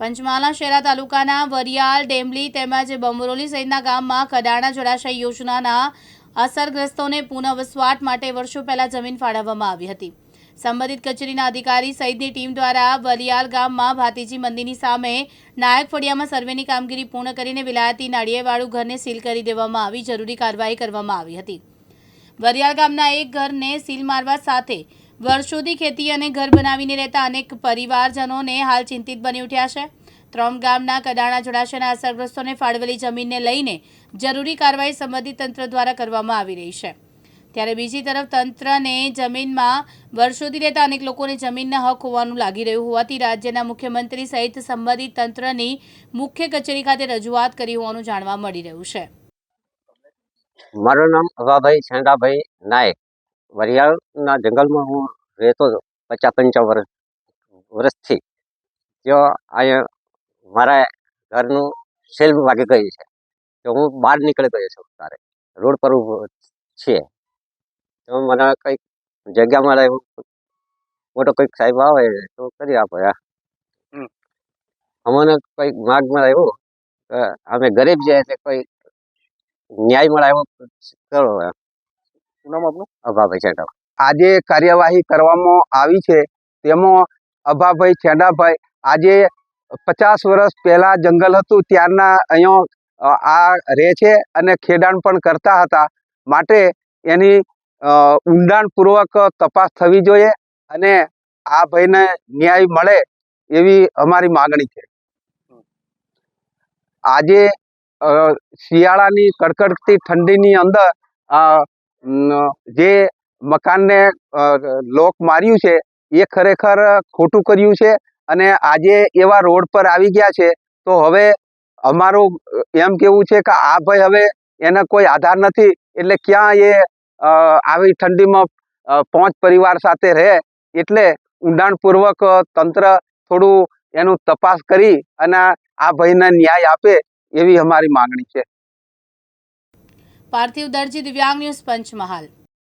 પંચમહાલના શેરા તાલુકાના વરિયાલ, ડેમલી તેમજ બમરોલી સહિતના ગામમાં કડાણા જળાશય યોજનાના અસરગ્રસ્તોને પુનઃવસવાટ માટે વર્ષો પહેલા જમીન ફાળવવામાં આવી હતી. સંબંધિત કચેરીના અધિકારી સહિતની ટીમ દ્વારા વલિયાલ ગામમાં ભાતીજી મંદિરની સામે નાયક ફળિયામાં સર્વેની કામગીરી પૂર્ણ કરીને વિલાયતી નાળિયેવાળું ઘરને સીલ કરી દેવામાં આવી. જરૂરી કાર્યવાહી કરવામાં આવી હતી. વરિયાળ ગામના એક ઘરને સીલ મારવા સાથે વર્ષોથી ખેતી અને ઘર બનાવીને રહેતા અનેક પરિવારજનોને હાલ ચિંતિત બની ઉઠ્યા છે. ત્રણ ગામના કડાણા જળાશયના અસરગ્રસ્તોને ફાળવેલી જમીનને લઈને જરૂરી કાર્યવાહી સંબંધિત તંત્ર દ્વારા કરવામાં આવી રહી છે. ત્યારે બીજી તરફ તંત્રને જમીનમાં વર્ષોથી રહેતા અનેક લોકોને જમીનના હક હોવાનું લાગી રહ્યું હોવાથી રાજ્યના મુખ્યમંત્રી સહિત સંબંધિત તંત્રની મુખ્ય કચેરી ખાતે રજૂઆત કરી હોવાનું જાણવા મળી રહ્યું છે. મારું નામ અવાભાઈ છેંડાભાઈ નાયક. વરિયાળના જંગલમાં હું રહેતો હતો પચાસ પંચાવન વર્ષ વર્ષથી ત્યાં અહીંયા મારા ઘરનું સેલ વાગી ગઈ છે તો હું બહાર નીકળી ગયો છું તારે? રોડ પર છીએ. તો મને કંઈક જગ્યા મળે મોટો કંઈક સાહેબ આવે તો કરી આપો યાર. અમને કંઈક માગ મળાવ્યો અમે ગરીબ છે એટલે કોઈ ન્યાય મળે એવો કરો એમ નામ આપનું? અભાભાઈ છેંડા આજે કાર્યવાહી કરવામાં આવી છે. તેમાં અભાભાઈ છેડાભાઈ, આજે પચાસ વર્ષ પહેલાં જંગલ હતું, ત્યારના અહીંયા આ રહે છે અને ખેડાણ પણ કરતા હતા. માટે એની ઊંડાણપૂર્વક તપાસ થવી જોઈએ અને આ ભાઈને ન્યાય મળે એવી અમારી માગણી છે. આજે શિયાળાની કડકડતી ઠંડીની અંદર જે મકાનને લોક માર્યું છે, એ ખરેખર ખોટું કર્યું છે અને આજે એવા રોડ પર આવી ગયા છે, તો હવે અમારું એમ કેવું છે કે આ ભાઈ હવે એને કોઈ આધાર નથી, એટલે ક્યાં એ આવી ઠંડીમાં પાંચ પરિવાર સાથે રહે, એટલે ઊંડાણપૂર્વક તંત્ર થોડું એનું તપાસ કરી અને આ ભાઈને ન્યાય આપે એવી અમારી માંગણી છે. પાર્થિવ દરજી, દિવ્યાંગ ન્યૂઝ પંચમહાલ.